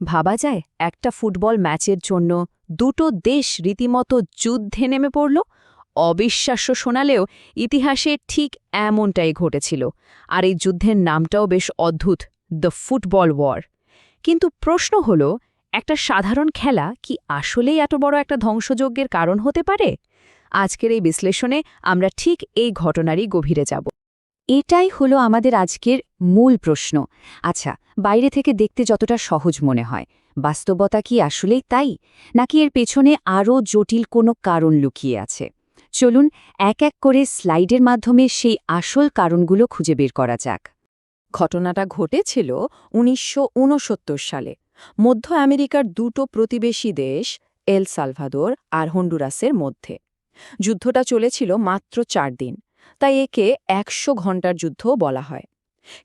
ভাবা যায়, একটা ফুটবল ম্যাচের জন্য দুটো দেশ রীতিমতো যুদ্ধে নেমে পড়ল। অবিশ্বাস্য শোনালেও ইতিহাসে ঠিক এমনটাই ঘটেছিল। আর এই যুদ্ধের নামটাও বেশ অদ্ভুত, দ্য ফুটবল ওয়ার কিন্তু প্রশ্ন হল, একটা সাধারণ খেলা কি আসলেই এত বড় একটা ধ্বংসযজ্ঞের কারণ হতে পারে? আজকের এই বিশ্লেষণে আমরা ঠিক এই ঘটনারই গভীরে যাব। এটাই হলো আমাদের আজকের মূল প্রশ্ন। আচ্ছা বাইরে থেকে দেখতে যতটা সহজ মনে হয়, বাস্তবতা কি আসলেই তাই? নাকি এর পেছনে আরও জটিল কোনো কারণ লুকিয়ে আছে? চলুন এক এক করে স্লাইডের মাধ্যমে সেই আসল কারণগুলো খুঁজে বের করা যাক। ঘটনাটা ঘটেছিল উনিশশো উনসত্তর সালে। মধ্য আমেরিকার দুটো প্রতিবেশী দেশ, এল সালভাদোর আর হন্ডুরাসের মধ্যে। যুদ্ধটা চলেছিল মাত্র চার দিন। তাই একে একশো ঘণ্টার যুদ্ধও বলা হয়।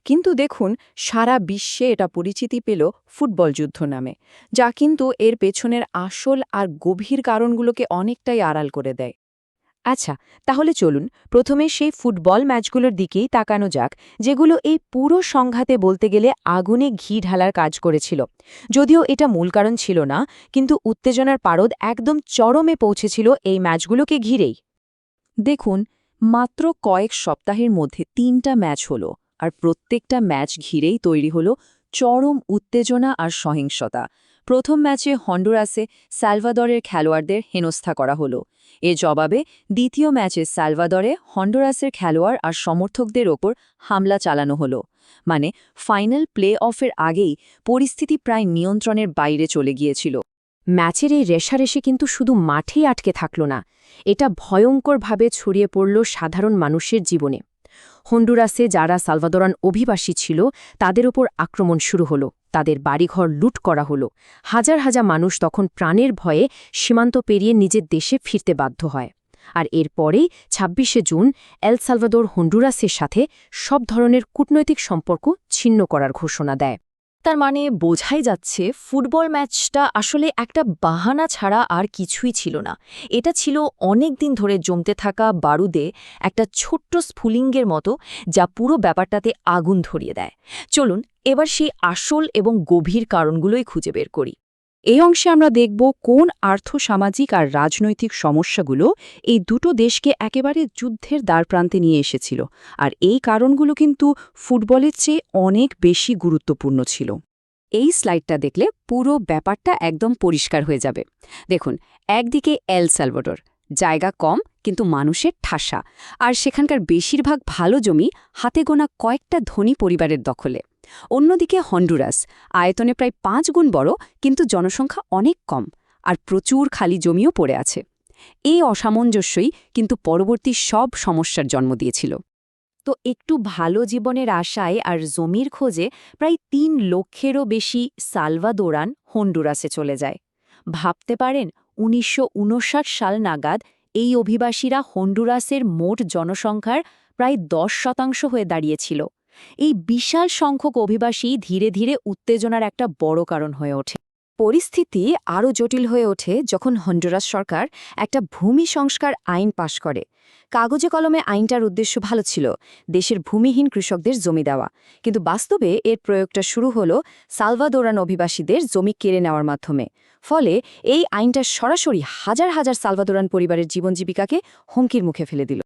কিন্তু দেখুন, সারা বিশ্বে এটা পরিচিতি পেল ফুটবল যুদ্ধ নামে, যা কিন্তু এর পেছনের আসল আর গভীর কারণগুলোকে অনেকটাই আড়াল করে দেয়। আচ্ছা তাহলে চলুন, প্রথমে সেই ফুটবল ম্যাচগুলোর দিকেই তাকানো যাক, যেগুলো এই পুরো সংঘাতে বলতে গেলে আগুনে ঘি ঢালার কাজ করেছিল। যদিও এটা মূল কারণ ছিল না, কিন্তু উত্তেজনার পারদ একদম চরমে পৌঁছেছিল এই ম্যাচগুলোকে ঘিরেই। দেখুন মাত্র কয়েক সপ্তাহের মধ্যে তিনটা ম্যাচ হলো আর প্রত্যেকটা ম্যাচ ঘিরেই তৈরি হলো চরম উত্তেজনা আর সহিংসতা। প্রথম ম্যাচে হন্ডুরাসে সালভাদরের খেলোয়াড়দের হেনস্থা করা হলো। এর জবাবে দ্বিতীয় ম্যাচে সালভাদরে হন্ডুরাসের খেলোয়াড় আর সমর্থকদের ওপর হামলা চালানো হলো। মানে ফাইনাল প্লে অফের আগেই পরিস্থিতি প্রায় নিয়ন্ত্রণের বাইরে চলে গিয়েছিল। ম্যাচের এই রেশারেশি কিন্তু শুধু মাঠেই আটকে থাকল না, এটা ভয়ঙ্করভাবে ছড়িয়ে পড়ল সাধারণ মানুষের জীবনে। হন্ডুরাসে যারা সালভাদরান অভিবাসী ছিল, তাদের ওপর আক্রমণ শুরু হলো, তাদের বাড়িঘর লুট করা হলো। হাজার হাজার মানুষ তখন প্রাণের ভয়ে সীমান্ত পেরিয়ে নিজের দেশে ফিরতে বাধ্য হয়। আর এরপরেই ২৬শে জুন এল সালভাদোর হন্ডুরাসের সাথে সব ধরনের কূটনৈতিক সম্পর্ক ছিন্ন করার ঘোষণা দেয়। তার মানে বোঝাই যাচ্ছে ফুটবল ম্যাচটা আসলে একটা বাহানা ছাড়া আর কিছুই ছিল না। এটা ছিল অনেক দিন ধরে জমতে থাকা বারুদে একটা ছোট্ট স্ফুলিঙ্গের মতো যা পুরো ব্যাপারটাতে আগুন ধরিয়ে দেয়। চলুন এবার সেই আসল এবং গভীর কারণগুলোই খুঁজে বের করি। এই অংশে আমরা দেখব কোন আর্থসামাজিক আর রাজনৈতিক সমস্যাগুলো এই দুটো দেশকে একেবারে যুদ্ধের দ্বারপ্রান্তে নিয়ে এসেছিল, আর এই কারণগুলো কিন্তু ফুটবলের চেয়ে অনেক বেশি গুরুত্বপূর্ণ ছিল। এই স্লাইডটা দেখলে পুরো ব্যাপারটা একদম পরিষ্কার হয়ে যাবে। দেখুন, একদিকে এল সালভোডর, জায়গা কম কিন্তু মানুষের ঠাসা, আর সেখানকার বেশিরভাগ ভালো জমি হাতে গোনা কয়েকটা ধনী পরিবারের দখলে। অন্যদিকে হন্ডুরাস, আয়তনে প্রায় পাঁচ গুণ বড়, কিন্তু জনসংখ্যা অনেক কম আর প্রচুর খালি জমিও পড়ে আছে। এই অসামঞ্জস্যই কিন্তু পরবর্তী সব সমস্যার জন্ম দিয়েছিল। তো একটু ভালো জীবনের আশায় আর জমির খোঁজে প্রায় তিন লক্ষেরও বেশি সালভাদোরান হন্ডুরাসে চলে যায়। ভাবতে পারেন, উনিশশো উনষাট সাল নাগাদ এই অভিবাসীরা হন্ডুরাসের মোট জনসংখ্যার প্রায় দশ শতাংশ হয়ে দাঁড়িয়েছিল। এই বিশাল সংখ্যক অভিবাসী ধীরে ধীরে উত্তেজনার একটা বড় কারণ হয়ে ওঠে। পরিস্থিতি আরও জটিল হয়ে ওঠে যখন হন্ডুরাস সরকার একটা ভূমি সংস্কার আইন পাশ করে। কাগজে কলমে আইনটার উদ্দেশ্য ভালো ছিল, দেশের ভূমিহীন কৃষকদের জমি দেওয়া। কিন্তু বাস্তবে এর প্রয়োগটা শুরু হল সালভাদোরান অভিবাসীদের জমি কেড়ে নেওয়ার মাধ্যমে। ফলে এই আইনটা সরাসরি হাজার হাজার সালভাদোরান পরিবারের জীবন জীবিকাকে হুমকির মুখে ফেলে দিল।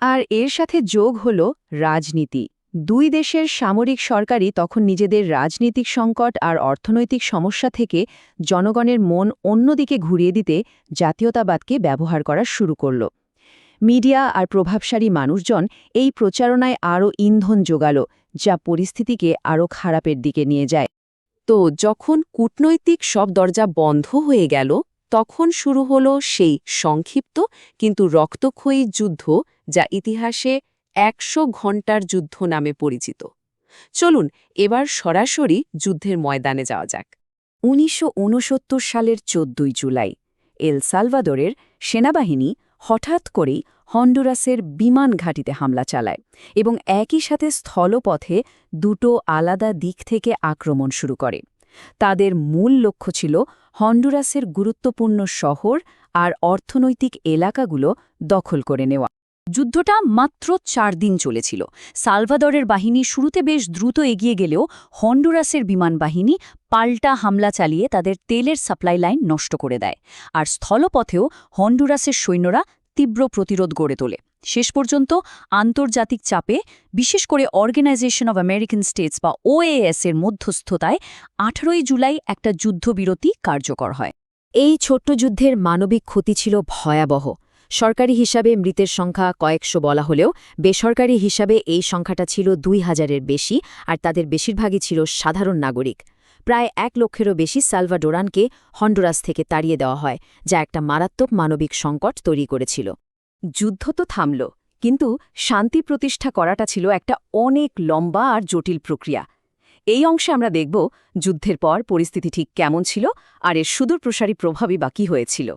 আর এর সাথে যোগ হল রাজনীতি। দুই দেশের সামরিক সরকারই তখন নিজেদের রাজনৈতিক সংকট আর অর্থনৈতিক সমস্যা থেকে জনগণের মন অন্যদিকে ঘুরিয়ে দিতে জাতীয়তাবাদকে ব্যবহার করা শুরু করল। মিডিয়া আর প্রভাবশালী মানুষজন এই প্রচারণায় আরও ইন্ধন যোগাল যা পরিস্থিতিকে আরও খারাপের দিকে নিয়ে যায়। তো যখন কূটনৈতিক সব দরজা বন্ধ হয়ে গেল, তখন শুরু হল সেই সংক্ষিপ্ত কিন্তু রক্তক্ষয়ী যুদ্ধ, যা ইতিহাসে একশো ঘণ্টার যুদ্ধ নামে পরিচিত। চলুন, এবার সরাসরি যুদ্ধের ময়দানে যাওয়া যাক। উনিশশো ঊনসত্তর সালের চোদ্দই জুলাই, এল সালভাদোরের সেনাবাহিনী হঠাৎ করেই হন্ডুরাসের বিমান ঘাঁটিতে হামলা চালায় এবং একই সাথে স্থলপথে দুটো আলাদা দিক থেকে আক্রমণ শুরু করে। তাদের মূল লক্ষ্য ছিল হন্ডুরাসের গুরুত্বপূর্ণ শহর আর অর্থনৈতিক এলাকাগুলো দখল করে নেওয়া। যুদ্ধটা মাত্র চার দিন চলেছিল। সালভাদরের বাহিনী শুরুতে বেশ দ্রুত এগিয়ে গেলেও হন্ডুরাসের বিমান বাহিনী পাল্টা হামলা চালিয়ে তাদের তেলের সাপ্লাই লাইন নষ্ট করে দেয়। আর স্থলপথেও হন্ডুরাসের সৈন্যরা তীব্র প্রতিরোধ গড়ে তোলে। শেষ পর্যন্ত আন্তর্জাতিক চাপে, বিশেষ করে অর্গানাইজেশন অব আমেরিকান স্টেটস বা ওএএস এর মধ্যস্থতায় আঠারোই জুলাই একটা যুদ্ধবিরতি কার্যকর হয়। এই ছোট্ট যুদ্ধের মানবিক ক্ষতি ছিল ভয়াবহ। সরকারি হিসাবে মৃতের সংখ্যা কয়েকশো বলা হলেও বেসরকারি হিসাবে এই সংখ্যাটা ছিল দুই হাজারের বেশি, আর তাদের বেশিরভাগই ছিল সাধারণ নাগরিক। প্রায় এক লক্ষেরও বেশি সালভাডোরানকে হন্ডুরাস থেকে তাড়িয়ে দেওয়া হয়, যা একটা মারাত্মক মানবিক সংকট তৈরি করেছিল। যুদ্ধ তো থামল, কিন্তু শান্তি প্রতিষ্ঠা করাটা ছিল একটা অনেক লম্বা আর জটিল প্রক্রিয়া। এই অংশে আমরা দেখব যুদ্ধের পর পরিস্থিতি ঠিক কেমন ছিল, আর এর সুদূর প্রসারী প্রভাবই বাকি হয়েছিল।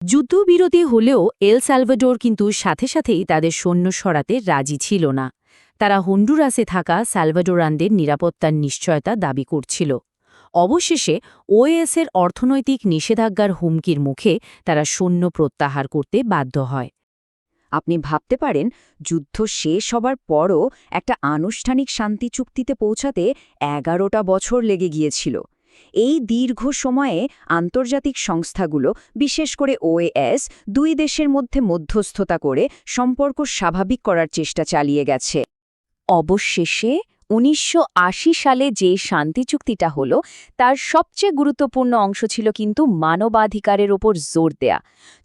যুদ্ধবিরতি হলেও এল সালভাডোর কিন্তু সাথে সাথেই তাদের সৈন্য সরাতে রাজি ছিল না। তারা হন্ডুরাসে থাকা সালভাডোরানদের নিরাপত্তার নিশ্চয়তা দাবি করছিল। অবশেষে ওএসের অর্থনৈতিক নিষেধাজ্ঞার হুমকির মুখে তারা সৈন্য প্রত্যাহার করতে বাধ্য হয়। আপনি ভাবতে পারেন, যুদ্ধ শেষ হবার পরও একটা আনুষ্ঠানিক শান্তি চুক্তিতে পৌঁছাতে এগারোটা বছর লেগে গিয়েছিল। এই দীর্ঘ সময়ে আন্তর্জাতিক সংস্থাগুলো, বিশেষ করে ওএএস, দুই দেশের মধ্যে মধ্যস্থতা করে সম্পর্ক স্বাভাবিক করার চেষ্টা চালিয়ে গেছে। অবশেষে উনিশশো আশি সালে যে শান্তি চুক্তিটা হল, তার সবচেয়ে গুরুত্বপূর্ণ অংশ ছিল কিন্তু মানবাধিকারের ওপর জোর দেয়া।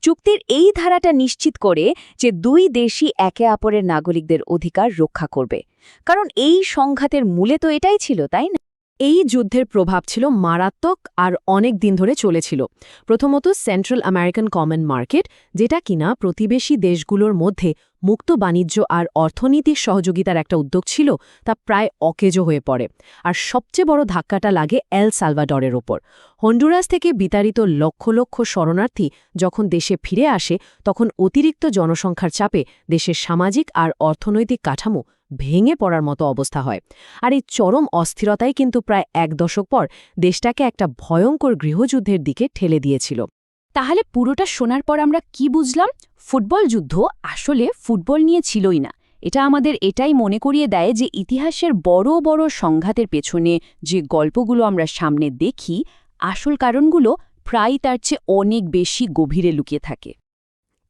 চুক্তির এই ধারাটা নিশ্চিত করে যে দুই দেশই একে অপরের নাগরিকদের অধিকার রক্ষা করবে। কারণ এই সংঘাতের মূলে তো এটাই ছিল, তাই না? এই যুদ্ধের প্রভাব ছিল মারাত্মক আর অনেক দিন ধরে চলেছিল। প্রথমত সেন্ট্রাল আমেরিকান কমন মার্কেট যেটা কিনা প্রতিবেশী দেশগুলোর মধ্যে মুক্ত বাণিজ্য আর অর্থনীতির সহযোগিতার একটা উদ্যোগ ছিল, তা প্রায় অকেজো হয়ে পড়ে। আর সবচেয়ে বড় ধাক্কাটা লাগে এল সালভাডরের ওপর। হন্ডুরাস থেকে বিতাড়িত লক্ষ লক্ষ শরণার্থী যখন দেশে ফিরে আসে, তখন অতিরিক্ত জনসংখ্যার চাপে দেশের সামাজিক আর অর্থনৈতিক কাঠামো ভেঙে পড়ার মতো অবস্থা হয়। আর এই চরম অস্থিরতাই কিন্তু প্রায় এক দশক পর দেশটাকে একটা ভয়ঙ্কর গৃহযুদ্ধের দিকে ঠেলে দিয়েছিল। তাহলে পুরোটা শোনার পর আমরা কি বুঝলাম? ফুটবল যুদ্ধ আসলে ফুটবল নিয়ে ছিলই না। এটা আমাদের এটাই মনে করিয়ে দেয় যে ইতিহাসের বড় বড় সংঘাতের পেছনে যে গল্পগুলো আমরা সামনে দেখি, আসল কারণগুলো প্রায় তার চেয়ে অনেক বেশি গভীরে লুকিয়ে থাকে।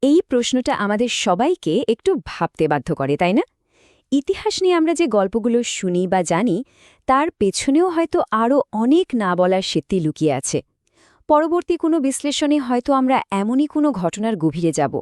এই প্রশ্নটা আমাদের সবাইকে একটু ভাবতে বাধ্য করে, তাই না? ইতিহাস নিয়ে আমরা যে গল্পগুলো শুনি বা জানি, তার পেছনেও হয়তো আরও অনেক না বলার সেতি লুকিয়ে আছে। পরবর্তী কোনো বিশ্লেষণে হয়তো আমরা এমনই কোনো ঘটনার গভীরে যাব।